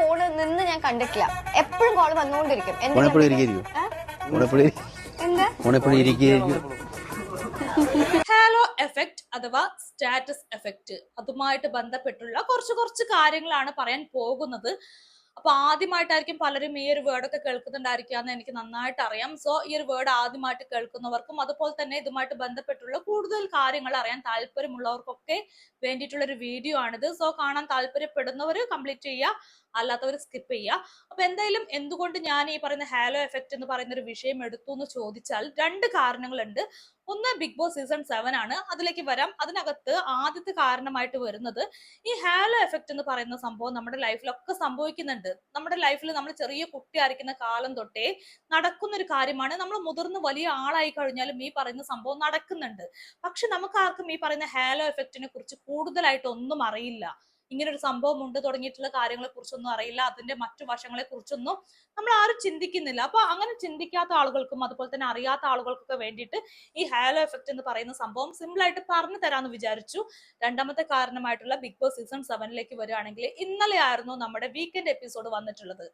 Phone നിന്ന് ഞാൻ കണ്ടിട്ടില്ല. എപ്പോഴും കോൾ വന്നുകൊണ്ടിരിക്കും. ഹാലോ എഫക്റ്റ് അഥവാ സ്റ്റാറ്റസ് എഫക്റ്റ് അതുമായിട്ട് ബന്ധപ്പെട്ടുള്ള കുറച്ച് കുറച്ച് കാര്യങ്ങളാണ് പറയാൻ പോകുന്നത്. അപ്പൊ ആദ്യമായിട്ടായിരിക്കും പലരും ഈ ഒരു വേർഡൊക്കെ കേൾക്കുന്നുണ്ടായിരിക്കാന്ന് എനിക്ക് നന്നായിട്ട് അറിയാം സോ ഈ ഒരു വേർഡ് ആദ്യമായിട്ട് കേൾക്കുന്നവർക്കും അതുപോലെ തന്നെ ഇതുമായിട്ട് ബന്ധപ്പെട്ടുള്ള കൂടുതൽ കാര്യങ്ങൾ അറിയാൻ താല്പര്യമുള്ളവർക്കൊക്കെ വേണ്ടിയിട്ടുള്ള ഒരു വീഡിയോ ആണിത്. സോ കാണാൻ താല്പര്യപ്പെടുന്നവർ കംപ്ലീറ്റ് ചെയ്യുക അല്ലാത്തവർ സ്കിപ്പ് ചെയ്യുക. അപ്പൊ എന്തായാലും എന്തുകൊണ്ട് ഞാൻ ഈ പറയുന്ന ഹാലോ എഫക്റ്റ് എന്ന് പറയുന്ന ഒരു വിഷയം എടുത്തു എന്ന് ചോദിച്ചാൽ രണ്ട് കാരണങ്ങളുണ്ട്. ഒന്ന് ബിഗ് ബോസ് സീസൺ സെവൻ ആണ്. അതിലേക്ക് വരാം. അതിനകത്ത് ആദ്യത്തെ കാരണമായിട്ട് വരുന്നത് ഈ ഹാലോ എഫക്റ്റ് എന്ന് പറയുന്ന സംഭവം നമ്മുടെ ലൈഫിലൊക്കെ സംഭവിക്കുന്നുണ്ട്. നമ്മുടെ ലൈഫിൽ നമ്മൾ ചെറിയ കുട്ടിയായിരിക്കുന്ന കാലം തൊട്ടേ നടക്കുന്ന ഒരു കാര്യമാണ്. നമ്മൾ മുതിർന്ന് വലിയ ആളായി കഴിഞ്ഞാലും ഈ പറയുന്ന സംഭവം നടക്കുന്നുണ്ട്. പക്ഷെ നമുക്ക് ആർക്കും ഈ പറയുന്ന ഹാലോ എഫക്റ്റിനെ കുറിച്ച് കൂടുതലായിട്ട് ഒന്നും അറിയില്ല. ഇങ്ങനെ ഒരു സംഭവം ഉണ്ട് തുടങ്ങിയിട്ടുള്ള കാര്യങ്ങളെ കുറിച്ചൊന്നും അറിയില്ല. അതിന്റെ മറ്റു വശങ്ങളെ കുറിച്ചൊന്നും നമ്മൾ ആരും ചിന്തിക്കുന്നില്ല. അപ്പൊ അങ്ങനെ ചിന്തിക്കാത്ത ആളുകൾക്കും അതുപോലെ തന്നെ അറിയാത്ത ആളുകൾക്കൊക്കെ വേണ്ടിയിട്ട് ഈ ഹാലോ എഫക്റ്റ് എന്ന് പറയുന്ന സംഭവം സിമ്പിൾ ആയിട്ട് പറഞ്ഞു തരാമെന്ന് വിചാരിച്ചു. രണ്ടാമത്തെ കാരണമായിട്ടുള്ള ബിഗ് ബോസ് സീസൺ സെവനിലേക്ക് വരികയാണെങ്കിൽ ഇന്നലെ ആയിരുന്നു നമ്മുടെ വീക്കെൻഡ് എപ്പിസോഡ് വന്നിട്ടുള്ളത്.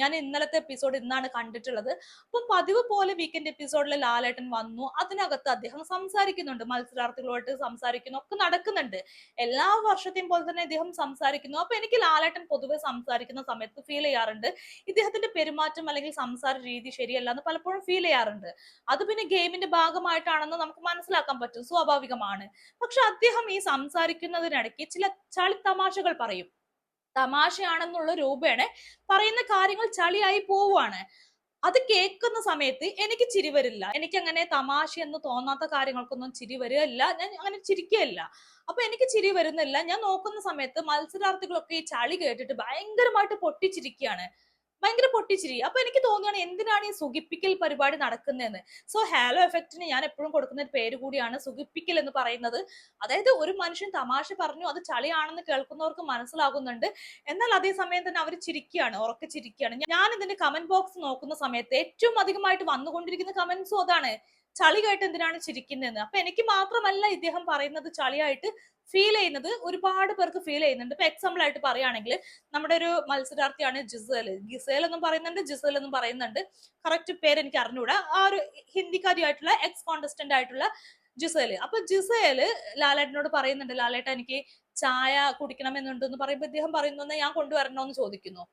ഞാൻ ഇന്നലത്തെ എപ്പിസോഡ് ഇന്നാണ് കണ്ടിട്ടുള്ളത്. അപ്പൊ പതിവ് പോലെ വീക്കെൻഡ് എപ്പിസോഡിൽ ലാലേട്ടൻ വന്നു. അതിനകത്ത് അദ്ദേഹം സംസാരിക്കുന്നുണ്ട്. മത്സരാർത്ഥികളുമായിട്ട് സംസാരിക്കുന്നു. ഒക്കെ നടക്കുന്നുണ്ട്. എല്ലാ വർഷത്തെയും പോലെ തന്നെ ഇദ്ദേഹം സംസാരിക്കുന്നു. അപ്പൊ എനിക്ക് ലാലേട്ടൻ പൊതുവെ സംസാരിക്കുന്ന സമയത്ത് ഫീൽ ചെയ്യാറുണ്ട്. ഇദ്ദേഹത്തിന്റെ പെരുമാറ്റം അല്ലെങ്കിൽ സംസാര രീതി ശരിയല്ല എന്ന് പലപ്പോഴും ഫീൽ ചെയ്യാറുണ്ട്. അത് പിന്നെ ഗെയിമിന്റെ ഭാഗമായിട്ടാണെന്ന് നമുക്ക് മനസ്സിലാക്കാൻ പറ്റും. സ്വാഭാവികമാണ്. പക്ഷെ അദ്ദേഹം ഈ സംസാരിക്കുന്നതിനിടയ്ക്ക് ചില ചളിത്തമാശകൾ തമാശകൾ പറയും. തമാശയാണെന്നുള്ള രൂപേണ പറയുന്ന കാര്യങ്ങൾ ചളിയായി പോവുകയാണ് അത് കേൾക്കുന്ന സമയത്ത് എനിക്ക് ചിരി വരില്ല. എനിക്ക് അങ്ങനെ തമാശ എന്ന് തോന്നാത്ത കാര്യങ്ങൾക്കൊന്നും ചിരി വരികയില്ല. ഞാൻ അങ്ങനെ ചിരിക്കുകയില്ല. അപ്പൊ എനിക്ക് ചിരി വരുന്നില്ല. ഞാൻ നോക്കുന്ന സമയത്ത് മത്സരാർത്ഥികളൊക്കെ ഈ ചളി കേട്ടിട്ട് ഭയങ്കരമായിട്ട് പൊട്ടിച്ചിരിക്കുകയാണ്. ഭയങ്കര പൊട്ടിച്ചിരി. അപ്പൊ എനിക്ക് തോന്നുകയാണ് എന്തിനാണ് ഈ സുഖിപ്പിക്കൽ പരിപാടി നടക്കുന്നതെന്ന്? സോ ഹാലോ എഫക്റ്റിന് ഞാൻ എപ്പോഴും കൊടുക്കുന്ന ഒരു പേര് കൂടിയാണ് സുഖിപ്പിക്കൽ എന്ന് പറയുന്നത്. അതായത് ഒരു മനുഷ്യൻ തമാശ പറഞ്ഞു അത് ചളിയാണെന്ന് കേൾക്കുന്നവർക്ക് മനസ്സിലാകുന്നുണ്ട്. എന്നാൽ അതേ സമയം തന്നെ അവർ ചിരിക്കുകയാണ് ഉറക്കെ ചിരിക്കുകയാണ്. ഞാൻ ഇതിന്റെ കമന്റ് ബോക്സ് നോക്കുന്ന സമയത്ത് ഏറ്റവും അധികമായിട്ട് വന്നുകൊണ്ടിരിക്കുന്ന കമന്റ്സും അതാണ്. ചളി കേട്ട് എന്തിനാണ് ചിരിക്കുന്നതെന്ന്? അപ്പൊ എനിക്ക് മാത്രമല്ല ഇദ്ദേഹം പറയുന്നത് ചളിയായിട്ട് ഫീൽ ചെയ്യുന്നത്. ഒരുപാട് പേർക്ക് ഫീൽ ചെയ്യുന്നുണ്ട്. ഇപ്പൊ എക്സാമ്പിൾ ആയിട്ട് പറയുകയാണെങ്കിൽ നമ്മുടെ ഒരു മത്സരാർത്ഥിയാണ് ജിസേൽ. ഗിസേൽ എന്നും പറയുന്നുണ്ട് ജിസേൽ എന്നും പറയുന്നുണ്ട്. കറക്റ്റ് പേര് എനിക്ക് അറിഞ്ഞുകൂടാ ആ ഒരു ഹിന്ദിക്കാരിയായിട്ടുള്ള എക്സ് കോണ്ടസ്റ്റന്റ് ആയിട്ടുള്ള ജിസേൽ അപ്പൊ ജിസേൽ ലാലേട്ടനോട് പറയുന്നുണ്ട് ലാലേട്ട എനിക്ക് ചായ കുടിക്കണമെന്നുണ്ട് എന്ന് പറയുമ്പോൾ ഇദ്ദേഹം പറയുന്നു ഞാൻ കൊണ്ടുവരണോ എന്ന് ചോദിക്കുന്നു.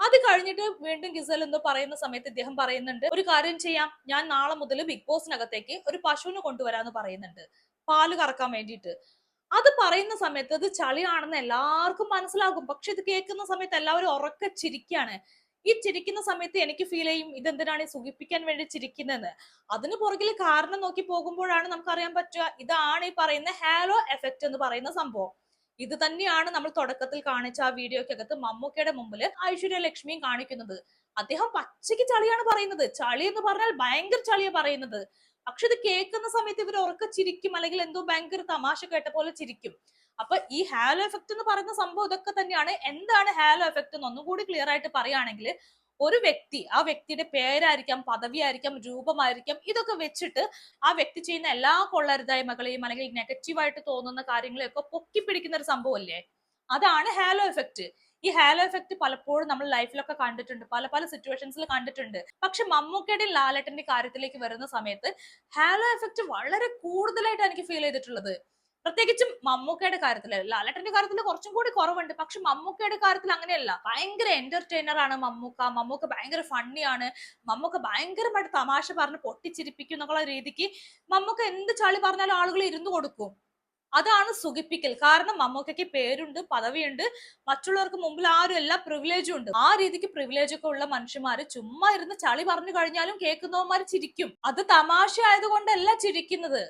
അത് കഴിഞ്ഞിട്ട് വീണ്ടും ഗിസൽ എന്ന് പറയുന്ന സമയത്ത് ഇദ്ദേഹം പറയുന്നുണ്ട് ഒരു കാര്യം ചെയ്യാം. ഞാൻ നാളെ മുതൽ ബിഗ് ബോസിനകത്തേക്ക് ഒരു പശുവിനെ കൊണ്ടുവരാന്ന് പറയുന്നുണ്ട്. പാൽ കറക്കാൻ വേണ്ടിയിട്ട്. അത് പറയുന്ന സമയത്ത് അത് ചളിയാണെന്ന് എല്ലാവർക്കും മനസ്സിലാകും. പക്ഷെ ഇത് കേൾക്കുന്ന സമയത്ത് എല്ലാവരും ഉറക്കെ ചിരിക്കാണ്. ഈ ചിരിക്കുന്ന സമയത്ത് എനിക്ക് ഫീൽ ചെയ്യും ഇതെന്തിനാണ് ഈ സുഖിപ്പിക്കാൻ വേണ്ടി ചിരിക്കുന്നതെന്ന്. അതിന് പുറകിൽ കാരണം നോക്കി പോകുമ്പോഴാണ് നമുക്ക് അറിയാൻ പറ്റുക. ഇതാണ് ഈ പറയുന്ന ഹാലോ എഫക്റ്റ് എന്ന് പറയുന്ന സംഭവം. ഇത് തന്നെയാണ് നമ്മൾ തുടക്കത്തിൽ കാണിച്ച ആ വീഡിയോക്കകത്ത് മമ്മൂക്കയുടെ മുമ്പിൽ ഐശ്വര്യ ലക്ഷ്മിയും കാണിക്കുന്നത്. അദ്ദേഹം പച്ചയ്ക്ക് ചളിയാണ് പറയുന്നത്. ചളി എന്ന് പറഞ്ഞാൽ ഭയങ്കര ചളിയാ പറയുന്നത്. പക്ഷെ ഇത് കേൾക്കുന്ന സമയത്ത് ഇവർ ഉറക്ക ചിരിക്കും അല്ലെങ്കിൽ എന്തോ ഭയങ്കര തമാശ കേട്ട പോലെ ചിരിക്കും. അപ്പൊ ഈ ഹാലോ എഫക്റ്റ് എന്ന് പറയുന്ന സംഭവം ഇതൊക്കെ തന്നെയാണ്. എന്താണ് ഹാലോ എഫക്റ്റ് എന്ന് ഒന്നും കൂടി ക്ലിയർ ആയിട്ട് പറയുകയാണെങ്കിൽ ഒരു വ്യക്തി ആ വ്യക്തിയുടെ പേരായിരിക്കാം പദവിയായിരിക്കാം രൂപമായിരിക്കാം ഇതൊക്കെ വെച്ചിട്ട് ആ വ്യക്തി ചെയ്യുന്ന എല്ലാ കൊള്ളരുതായ്മകളെയും അല്ലെങ്കിൽ നെഗറ്റീവായിട്ട് തോന്നുന്ന കാര്യങ്ങളെയൊക്കെ പൊക്കി പിടിക്കുന്ന ഒരു സംഭവമല്ലേ? അതാണ് ഹാലോ എഫക്റ്റ് ഈ ഹാലോ എഫക്റ്റ് പലപ്പോഴും നമ്മൾ ലൈഫിലൊക്കെ കണ്ടിട്ടുണ്ട് പല പല സിറ്റുവേഷൻസിൽ കണ്ടിട്ടുണ്ട്. പക്ഷെ മമ്മൂക്കയുടെ ലാലേട്ടന്റെ കാര്യത്തിലേക്ക് വരുന്ന സമയത്ത് ഹാലോ എഫക്റ്റ് വളരെ കൂടുതലായിട്ട് എനിക്ക് ഫീൽ ചെയ്തിട്ടുള്ളത്. പ്രത്യേകിച്ചും മമ്മൂക്കയുടെ കാര്യത്തിൽ ലാലേട്ടന്റെ കാര്യത്തിൽ കുറച്ചും കൂടി കുറവുണ്ട്. പക്ഷെ മമ്മൂക്കയുടെ കാര്യത്തിൽ അങ്ങനെയല്ല. ഭയങ്കര എന്റർടൈനർ ആണ് മമ്മൂക്ക. മമ്മൂക്ക ഭയങ്കര ഫണ്ണിയാണ് മമ്മൂക്ക ഭയങ്കരമായിട്ട് തമാശ പറഞ്ഞ് പൊട്ടിച്ചിരിപ്പിക്കും എന്നുള്ള രീതിക്ക് മമ്മൂക്ക എന്ത് ചളി പറഞ്ഞാലും ആളുകൾ ഇരുന്നു കൊടുക്കും. അതാണ് സുഖിപ്പിക്കൽ. കാരണം മമ്മൂക്കയ്ക്ക് പേരുണ്ട് പദവിയുണ്ട്. മറ്റുള്ളവർക്ക് മുമ്പിൽ ആരും എല്ലാ പ്രിവിലേജും ഉണ്ട്. ആ രീതിക്ക് പ്രിവിലേജ് ഒക്കെ ഉള്ള മനുഷ്യന്മാര് ചുമ്മാ ഇരുന്ന് ചളി പറഞ്ഞു കഴിഞ്ഞാലും കേൾക്കുന്നവന്മാർ ചിരിക്കും. അത് തമാശ ആയതുകൊണ്ടല്ല ചിരിക്കുന്നത്.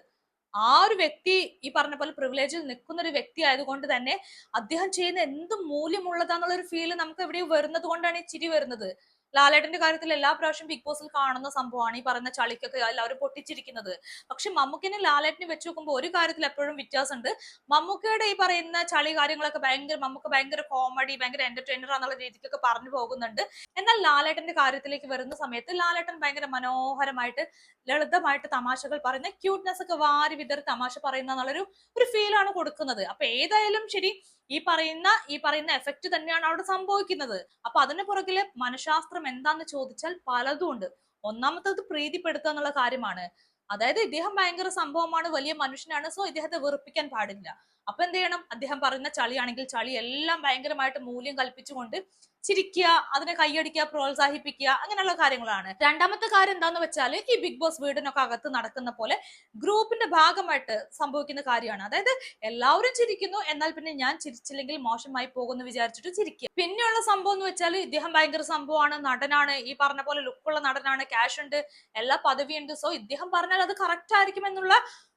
ആ ഒരു വ്യക്തി ഈ പറഞ്ഞ പോലെ പ്രിവിലേജിൽ നിൽക്കുന്ന ഒരു വ്യക്തി ആയതുകൊണ്ട് തന്നെ അദ്ദേഹം ചെയ്യുന്ന എന്ത് മൂല്യമുള്ളതാന്നുള്ള ഒരു ഫീൽ നമുക്ക് എവിടെയും വരുന്നത് കൊണ്ടാണ് ഈ ചിരി വരുന്നത്. ലാലേട്ടന്റെ കാര്യത്തിൽ എല്ലാ പ്രാവശ്യം ബിഗ് ബോസിൽ കാണുന്ന സംഭവമാണ്. ഈ പറയുന്ന ചളിക്കൊക്കെ എല്ലാവരും പൊട്ടിച്ചിരിക്കുന്നത്. പക്ഷെ മമ്മൂക്കിനെ ലാലേട്ടിനെ വെച്ച് നോക്കുമ്പോൾ ഒരു കാര്യത്തിൽ എപ്പോഴും വ്യത്യാസമുണ്ട്. മമ്മൂക്കയുടെ ഈ പറയുന്ന ചളി കാര്യങ്ങളൊക്കെ ഭയങ്കര മമ്മൂക്ക ഭയങ്കര കോമഡി ഭയങ്കര എന്റർടൈനർ എന്നുള്ള രീതിക്കൊക്കെ പറഞ്ഞു പോകുന്നുണ്ട്. എന്നാൽ ലാലേട്ടന്റെ കാര്യത്തിലേക്ക് വരുന്ന സമയത്ത് ലാലേട്ടൻ ഭയങ്കര മനോഹരമായിട്ട് ലളിതമായിട്ട് തമാശകൾ പറയുന്ന ക്യൂട്ട്നെസ് ഒക്കെ വാരി വിതറി തമാശ പറയുന്ന എന്നുള്ളൊരു ഒരു ഫീലാണ് കൊടുക്കുന്നത്. അപ്പൊ ഏതായാലും ശരി ഈ പറയുന്ന ഈ പറയുന്ന എഫക്റ്റ് തന്നെയാണ് അവിടെ സംഭവിക്കുന്നത്. അപ്പൊ അതിന് പുറകിൽ മനഃശാസ്ത്രം എന്താന്ന് ചോദിച്ചാൽ പലതും ഉണ്ട്. ഒന്നാമത്തത് പ്രീതിപ്പെടുത്തുക എന്നുള്ള കാര്യമാണ്. അതായത് ഇദ്ദേഹം ഭയങ്കര സംഭവമാണ് വലിയ മനുഷ്യനാണ് സോ ഇദ്ദേഹത്തെ വെറുപ്പിക്കാൻ പാടില്ല. അപ്പൊ എന്ത് ചെയ്യണം? അദ്ദേഹം പറയുന്ന ചളിയാണെങ്കിൽ ചളി എല്ലാം ഭയങ്കരമായിട്ട് മൂല്യം കൽപ്പിച്ചുകൊണ്ട് ചിരിക്കുക അതിനെ കൈയടിക്കുക പ്രോത്സാഹിപ്പിക്കുക അങ്ങനെയുള്ള കാര്യങ്ങളാണ്. രണ്ടാമത്തെ കാര്യം എന്താന്ന് വെച്ചാൽ ഈ ബിഗ് ബോസ് വീടിനൊക്കെ അകത്ത് നടക്കുന്ന പോലെ ഗ്രൂപ്പിന്റെ ഭാഗമായിട്ട് സംഭവിക്കുന്ന കാര്യമാണ്. അതായത് എല്ലാവരും ചിരിക്കുന്നു എന്നാൽ പിന്നെ ഞാൻ ചിരിച്ചില്ലെങ്കിൽ മോശമായി പോകുമെന്ന് വിചാരിച്ചിട്ട് ചിരിക്കുക. പിന്നെയുള്ള സംഭവം എന്ന് വെച്ചാൽ ഇദ്ദേഹം ഭയങ്കര സംഭവമാണ്. നടനാണ്. ഈ പറഞ്ഞ പോലെ ലുക്കുള്ള നടനാണ്. ക്യാഷ് ഉണ്ട് എല്ലാ പദവിയുണ്ട്. സോ ഇദ്ദേഹം പറഞ്ഞാൽ അത് കറക്റ്റ് ആയിരിക്കും എന്നുള്ള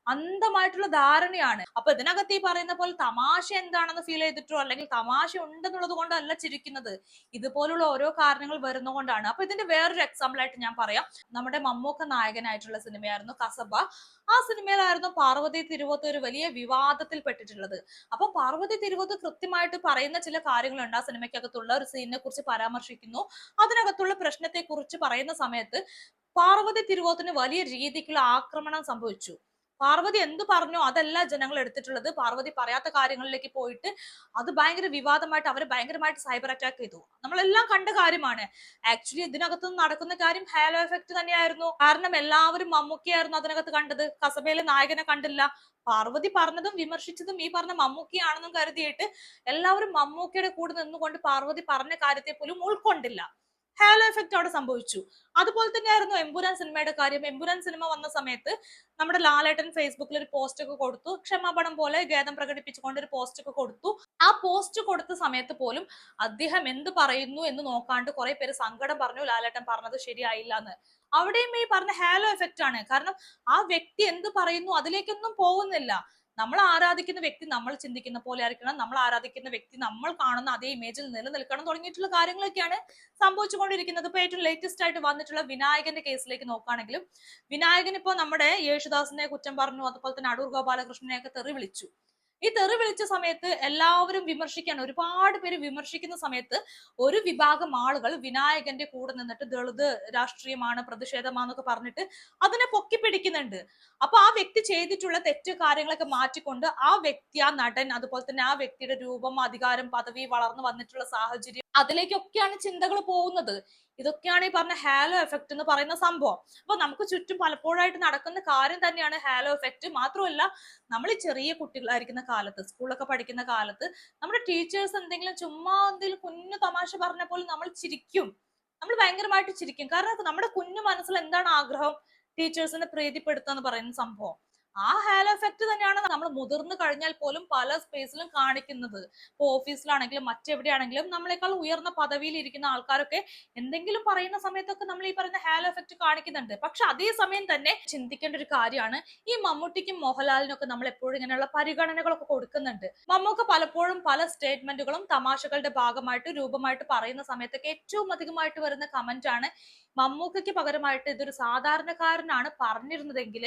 അന്ധമായിട്ടുള്ള ധാരണയാണ്. അപ്പൊ ഇതിനകത്ത് ഈ പറയുന്ന പോലെ തമാശ എന്താണെന്ന് ഫീൽ ചെയ്തിട്ടോ അല്ലെങ്കിൽ തമാശ ഉണ്ടെന്നുള്ളത് കൊണ്ടല്ല ചിരിക്കുന്നത്. ഇതുപോലുള്ള ഓരോ കാരണങ്ങൾ വരുന്നതുകൊണ്ടാണ്. അപ്പൊ ഇതിന്റെ വേറൊരു എക്സാമ്പിൾ ആയിട്ട് ഞാൻ പറയാം. നമ്മുടെ മമ്മൂക്ക നായകനായിട്ടുള്ള സിനിമയായിരുന്നു കസബ. ആ സിനിമയിലായിരുന്നു പാർവതി തിരുവത്ത് ഒരു വലിയ വിവാദത്തിൽ പെട്ടിട്ടുള്ളത്. അപ്പൊ പാർവതി തിരുവത്ത് കൃത്യമായിട്ട് പറയുന്ന ചില കാര്യങ്ങളുണ്ട്. ആ സിനിമയ്ക്കകത്തുള്ള ഒരു സീനിനെ കുറിച്ച് പരാമർശിക്കുന്നു. അതിനകത്തുള്ള പ്രശ്നത്തെ കുറിച്ച് പറയുന്ന സമയത്ത് പാർവതി തിരുവോത്തിന് വലിയ രീതിക്കുള്ള ആക്രമണം സംഭവിച്ചു. പാർവതി എന്ത് പറഞ്ഞോ അതല്ല ജനങ്ങൾ എടുത്തിട്ടുള്ളത്. പാർവതി പറയാത്ത കാര്യങ്ങളിലേക്ക് പോയിട്ട് അത് ഭയങ്കര വിവാദമായിട്ട് അവരെ ഭയങ്കരമായിട്ട് സൈബർ അറ്റാക്ക് ചെയ്തു. നമ്മളെല്ലാം കണ്ട കാര്യമാണ്. ആക്ച്വലി ഇതിനകത്ത് നടക്കുന്ന കാര്യം ഹാലോ എഫക്ട് തന്നെയായിരുന്നു. കാരണം എല്ലാവരും മമ്മൂക്കിയായിരുന്നു അതിനകത്ത് കണ്ടത്. കസബയിലെ നായകനെ കണ്ടില്ല. പാർവതി പറഞ്ഞതും വിമർശിച്ചതും ഈ പറഞ്ഞ മമ്മൂക്കിയാണെന്നും കരുതിയിട്ട് എല്ലാവരും മമ്മൂക്കയുടെ കൂടെ നിന്നുകൊണ്ട് പാർവതി പറഞ്ഞ കാര്യത്തെ പോലും ഉൾക്കൊണ്ടില്ല. ഹാലോ എഫക്റ്റ് അവിടെ സംഭവിച്ചു. അതുപോലെ തന്നെയായിരുന്നു എമ്പുരാൻ സിനിമയുടെ കാര്യം. എമ്പുരാൻ സിനിമ വന്ന സമയത്ത് നമ്മുടെ ലാലേട്ടൻ ഫേസ്ബുക്കിൽ ഒരു പോസ്റ്റ് ഒക്കെ കൊടുത്തു. ക്ഷമാപണം പോലെ ഖേദം പ്രകടിപ്പിച്ചുകൊണ്ട് ഒരു പോസ്റ്റ് ഒക്കെ കൊടുത്തു. ആ പോസ്റ്റ് കൊടുത്ത സമയത്ത് പോലും അദ്ദേഹം എന്ത് പറയുന്നു എന്ന് നോക്കാണ്ട് കുറെ പേര് സങ്കടം പറഞ്ഞു ലാലേട്ടൻ പറഞ്ഞത് ശരിയായില്ല എന്ന്. അവിടെയും ഈ പറഞ്ഞ ഹാലോ എഫക്റ്റ് ആണ്. കാരണം ആ വ്യക്തി എന്ത് പറയുന്നു അതിലേക്കൊന്നും പോകുന്നില്ല. നമ്മൾ ആരാധിക്കുന്ന വ്യക്തി നമ്മൾ ചിന്തിക്കുന്ന പോലെ ആയിരിക്കണം. നമ്മൾ ആരാധിക്കുന്ന വ്യക്തി നമ്മൾ കാണുന്ന അതേ ഇമേജിൽ നിലനിൽക്കണം തുടങ്ങിയിട്ടുള്ള കാര്യങ്ങളൊക്കെയാണ് സംഭവിച്ചുകൊണ്ടിരിക്കുന്നത്. ഇപ്പൊ ഏറ്റവും ലേറ്റസ്റ്റ് ആയിട്ട് വന്നിട്ടുള്ള വിനായകന്റെ കേസിലേക്ക് നോക്കുകയാണെങ്കിലും വിനായകൻ ഇപ്പോ നമ്മുടെ യേശുദാസിനെ കുറ്റം പറഞ്ഞു അതുപോലെ തന്നെ അടൂർ ഗോപാലകൃഷ്ണനെ ഒക്കെ തെറി വിളിച്ചു. ഈ തെറി വിളിച്ച സമയത്ത് എല്ലാവരും വിമർശിക്കാൻ ഒരുപാട് പേര് വിമർശിക്കുന്ന സമയത്ത് ഒരു വിഭാഗം ആളുകൾ വിനായകന്റെ കൂടെ നിന്നിട്ട് ദളിത് രാഷ്ട്രീയമാണ് പ്രതിഷേധമാണെന്നൊക്കെ പറഞ്ഞിട്ട് അതിനെ പൊക്കി പിടിക്കുന്നുണ്ട്. അപ്പൊ ആ വ്യക്തി ചെയ്തിട്ടുള്ള തെറ്റ് കാര്യങ്ങളൊക്കെ മാറ്റിക്കൊണ്ട് ആ വ്യക്തി ആ നടൻ അതുപോലെ തന്നെ ആ വ്യക്തിയുടെ രൂപം അധികാരം പദവി വളർന്നു വന്നിട്ടുള്ള സാഹചര്യം അതിലേക്കൊക്കെയാണ് ചിന്തകൾ പോകുന്നത്. ഇതൊക്കെയാണ് ഈ പറഞ്ഞ ഹാലോ എഫക്റ്റ് എന്ന് പറയുന്ന സംഭവം. അപ്പൊ നമുക്ക് ചുറ്റും പലപ്പോഴായിട്ട് നടക്കുന്ന കാര്യം തന്നെയാണ് ഹാലോ എഫക്റ്റ് മാത്രമല്ല നമ്മൾ ചെറിയ കുട്ടികളായിരിക്കുന്ന കാലത്ത് സ്കൂളൊക്കെ പഠിക്കുന്ന കാലത്ത് നമ്മുടെ ടീച്ചേഴ്സ് എന്തെങ്കിലും ചുമ്മാ എന്തെങ്കിലും കുഞ്ഞു തമാശ പറഞ്ഞ പോലും നമ്മൾ ചിരിക്കും. നമ്മൾ ഭയങ്കരമായിട്ട് ചിരിക്കും. കാരണം നമ്മുടെ കുഞ്ഞു മനസ്സിൽ എന്താണ് ആഗ്രഹം? ടീച്ചേഴ്സിനെ പ്രീതിപ്പെടുത്തുക എന്ന് പറയുന്ന സംഭവം. ആ ഹാലോ എഫക്ട് തന്നെയാണ് നമ്മൾ മുതിർന്നു കഴിഞ്ഞാൽ പോലും പല സ്പേസിലും കാണിക്കുന്നത്. ഇപ്പൊ ഓഫീസിലാണെങ്കിലും മറ്റെവിടെയാണെങ്കിലും നമ്മളെക്കാൾ ഉയർന്ന പദവിയിൽ ഇരിക്കുന്ന ആൾക്കാരൊക്കെ എന്തെങ്കിലും പറയുന്ന സമയത്തൊക്കെ നമ്മൾ ഈ പറയുന്ന ഹാലോ എഫക്ട് കാണിക്കുന്നുണ്ട്. പക്ഷെ അതേ സമയം തന്നെ ചിന്തിക്കേണ്ട ഒരു കാര്യമാണ്. ഈ മമ്മൂട്ടിക്കും മോഹൻലാലിനും ഒക്കെ നമ്മൾ എപ്പോഴും ഇങ്ങനെയുള്ള പരിഗണനകളൊക്കെ കൊടുക്കുന്നുണ്ട്. മമ്മൂക്ക പലപ്പോഴും പല സ്റ്റേറ്റ്മെന്റുകളും തമാശകളുടെ ഭാഗമായിട്ട് രൂപമായിട്ട് പറയുന്ന സമയത്തൊക്കെ ഏറ്റവും അധികമായിട്ട് വരുന്ന കമന്റ് ആണ് മമ്മൂക്കയ്ക്ക് പകരമായിട്ട് ഇതൊരു സാധാരണക്കാരനാണ് പറഞ്ഞിരുന്നതെങ്കിൽ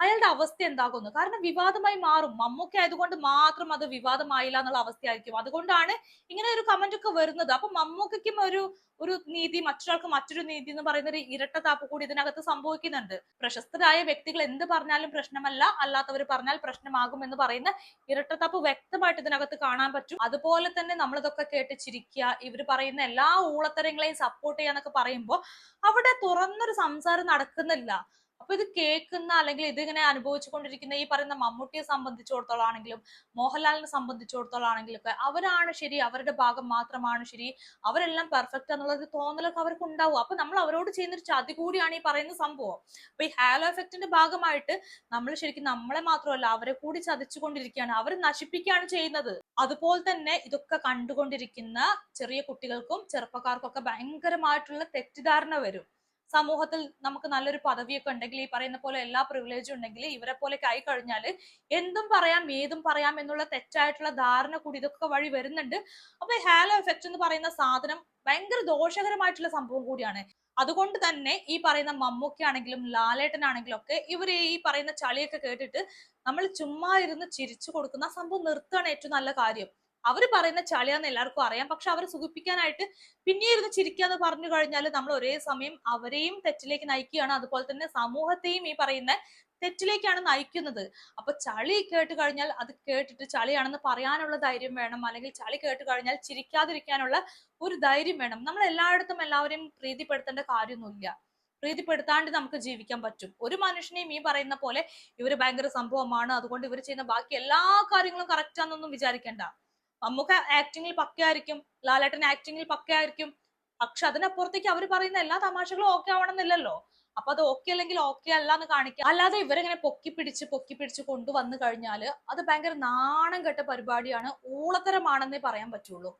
അയാളുടെ അവസ്ഥ എന്താകുന്നു? കാരണം വിവാദമായി മാറും. മമ്മൂക്ക ആയതുകൊണ്ട് മാത്രം അത് വിവാദമായില്ല എന്നുള്ള അവസ്ഥയായിരിക്കും. അതുകൊണ്ടാണ് ഇങ്ങനെ ഒരു കമന്റ് ഒക്കെ വരുന്നത്. അപ്പൊ മമ്മൂക്കും ഒരു ഒരു നീതി മറ്റൊരാൾക്ക് മറ്റൊരു നീതി എന്ന് പറയുന്ന ഒരു ഇരട്ടത്താപ്പ് കൂടി ഇതിനകത്ത് സംഭവിക്കുന്നുണ്ട്. പ്രശസ്തരായ വ്യക്തികൾ എന്ത് പറഞ്ഞാലും പ്രശ്നമല്ല. അല്ലാത്തവർ പറഞ്ഞാൽ പ്രശ്നമാകും എന്ന് പറയുന്ന ഇരട്ടത്താപ്പ് വ്യക്തമായിട്ട് ഇതിനകത്ത് കാണാൻ പറ്റും. അതുപോലെ തന്നെ നമ്മളിതൊക്കെ കേട്ട് ചിരിക്കുക ഇവർ പറയുന്ന എല്ലാ ഊളത്തരങ്ങളെയും സപ്പോർട്ട് ചെയ്യാന്നൊക്കെ പറയുമ്പോൾ അവിടെ തുറന്നൊരു സംസാരം നടക്കുന്നില്ല. അപ്പൊ ഇത് കേൾക്കുന്ന അല്ലെങ്കിൽ ഇതിങ്ങനെ അനുഭവിച്ചു കൊണ്ടിരിക്കുന്ന ഈ പറയുന്ന മമ്മൂട്ടിയെ സംബന്ധിച്ചിടത്തോളം ആണെങ്കിലും മോഹൻലാലിനെ സംബന്ധിച്ചിടത്തോളം ആണെങ്കിലും ഒക്കെ അവരാണ് ശരി അവരുടെ ഭാഗം മാത്രമാണ് ശരി അവരെല്ലാം പെർഫെക്റ്റ് എന്നുള്ളത് തോന്നലൊക്കെ അവർക്ക് ഉണ്ടാവും അപ്പൊ നമ്മൾ അവരോട് ചെയ്യുന്ന ഒരു ചതി കൂടിയാണ് ഈ പറയുന്ന സംഭവം. അപ്പൊ ഈ ഹാലോ എഫക്റ്റിന്റെ ഭാഗമായിട്ട് നമ്മൾ ശരിക്കും നമ്മളെ മാത്രമല്ല അവരെ കൂടി ചതിച്ചുകൊണ്ടിരിക്കുകയാണ് അവർ നശിപ്പിക്കുകയാണ് ചെയ്യുന്നത്. അതുപോലെ തന്നെ ഇതൊക്കെ കണ്ടുകൊണ്ടിരിക്കുന്ന ചെറിയ കുട്ടികൾക്കും ചെറുപ്പക്കാർക്കും ഒക്കെ ഭയങ്കരമായിട്ടുള്ള തെറ്റിദ്ധാരണ വരും. സമൂഹത്തിൽ നമുക്ക് നല്ലൊരു പദവിയൊക്കെ ഉണ്ടെങ്കിൽ ഈ പറയുന്ന പോലെ എല്ലാ പ്രിവിലേജും ഉണ്ടെങ്കിൽ ഇവരെ പോലെ ആയി കഴിഞ്ഞാൽ എന്തും പറയാം ഏതും പറയാം എന്നുള്ള തെറ്റായിട്ടുള്ള ധാരണ കൂടി ഇതൊക്കെ വഴി വരുന്നുണ്ട്. അപ്പൊ ഹാലോ എഫക്റ്റ് എന്ന് പറയുന്ന സാധനം ഭയങ്കര ദോഷകരമായിട്ടുള്ള സംഭവം കൂടിയാണ്. അതുകൊണ്ട് തന്നെ ഈ പറയുന്ന മമ്മൂക്കയാണെങ്കിലും ലാലേട്ടനാണെങ്കിലും ഒക്കെ ഇവർ ഈ പറയുന്ന ചളിയൊക്കെ കേട്ടിട്ട് നമ്മൾ ചുമ്മാ ഇരുന്ന് ചിരിച്ചു കൊടുക്കുന്ന സംഭവം നിർത്തുകയാണ് ഏറ്റവും നല്ല കാര്യം. അവർ പറയുന്ന ചളിയാന്ന് എല്ലാവർക്കും അറിയാം. പക്ഷെ അവരെ സുഖിപ്പിക്കാനായിട്ട് പിന്നെ ഇരുന്ന് ചിരിക്കാന്ന് പറഞ്ഞു കഴിഞ്ഞാൽ നമ്മൾ ഒരേ സമയം അവരെയും തെറ്റിലേക്ക് നയിക്കുകയാണ്. അതുപോലെ തന്നെ സമൂഹത്തെയും ഈ പറയുന്ന തെറ്റിലേക്കാണ് നയിക്കുന്നത്. അപ്പൊ ചളി കേട്ട് കഴിഞ്ഞാൽ അത് കേട്ടിട്ട് ചളിയാണെന്ന് പറയാനുള്ള ധൈര്യം വേണം. അല്ലെങ്കിൽ ചളി കേട്ട് കഴിഞ്ഞാൽ ചിരിക്കാതിരിക്കാനുള്ള ഒരു ധൈര്യം വേണം. നമ്മൾ എല്ലായിടത്തും എല്ലാവരെയും പ്രീതിപ്പെടുത്തേണ്ട കാര്യമൊന്നുമില്ല. പ്രീതിപ്പെടുത്താണ്ട് നമുക്ക് ജീവിക്കാൻ പറ്റും. ഒരു മനുഷ്യനെയും ഈ പറയുന്ന പോലെ ഇവർ ഭയങ്കര സംഭവമാണ്. അതുകൊണ്ട് ഇവർ ചെയ്യുന്ന ബാക്കി എല്ലാ കാര്യങ്ങളും കറക്റ്റ് ആണെന്നൊന്നും വിചാരിക്കേണ്ട. നമുക്ക് ആക്ടിങ്ങിൽ പക്കയായിരിക്കും ലാലേട്ടൻ ആക്ടിങ്ങിൽ പക്കയായിരിക്കും. പക്ഷെ അതിനപ്പുറത്തേക്ക് അവർ പറയുന്ന എല്ലാ തമാശകളും ഓക്കെ ആവണമെന്നില്ലല്ലോ. അപ്പൊ അത് ഓക്കെ അല്ലെങ്കിൽ ഓക്കെ അല്ല എന്ന് കാണിക്കുക അല്ലാതെ ഇവരെങ്ങനെ പൊക്കി പിടിച്ച് പൊക്കി പിടിച്ച് കൊണ്ടുവന്നു കഴിഞ്ഞാൽ അത് ഭയങ്കര നാണം കെട്ട പരിപാടിയാണ് ഊളത്തരമാണെന്നേ പറയാൻ പറ്റുള്ളൂ.